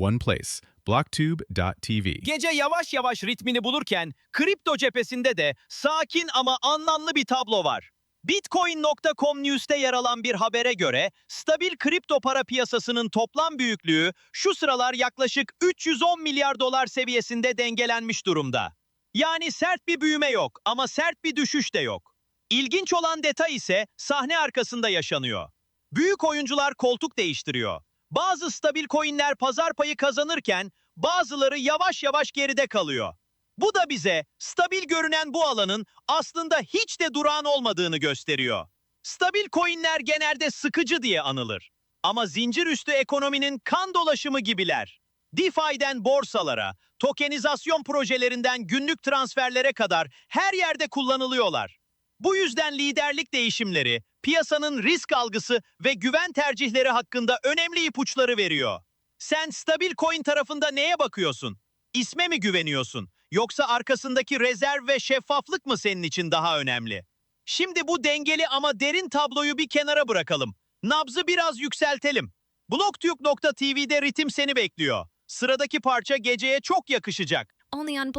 one place. Blocktube.tv. Gece yavaş yavaş ritmini bulurken kripto cephesinde de sakin ama anlamlı bir tablo var. Bitcoin.com News'te yer alan bir habere göre stabil kripto para piyasasının toplam büyüklüğü şu sıralar yaklaşık 310 milyar dolar seviyesinde dengelenmiş durumda. Yani sert bir büyüme yok ama sert bir düşüş de yok. İlginç olan detay ise sahne arkasında yaşanıyor. Büyük oyuncular koltuk değiştiriyor. Bazı stabil coinler pazar payı kazanırken bazıları yavaş yavaş geride kalıyor. Bu da bize stabil görünen bu alanın aslında hiç de durağan olmadığını gösteriyor. Stabil coinler genelde sıkıcı diye anılır. Ama zincir üstü ekonominin kan dolaşımı gibiler. DeFi'den borsalara, tokenizasyon projelerinden günlük transferlere kadar her yerde kullanılıyorlar. Bu yüzden liderlik değişimleri, piyasanın risk algısı ve güven tercihleri hakkında önemli ipuçları veriyor. Sen stabil coin tarafında neye bakıyorsun? İsme mi güveniyorsun? Yoksa arkasındaki rezerv ve şeffaflık mı senin için daha önemli? Şimdi bu dengeli ama derin tabloyu bir kenara bırakalım. Nabzı biraz yükseltelim. Blocktube.tv'de ritim seni bekliyor. Sıradaki parça geceye çok yakışacak. Only on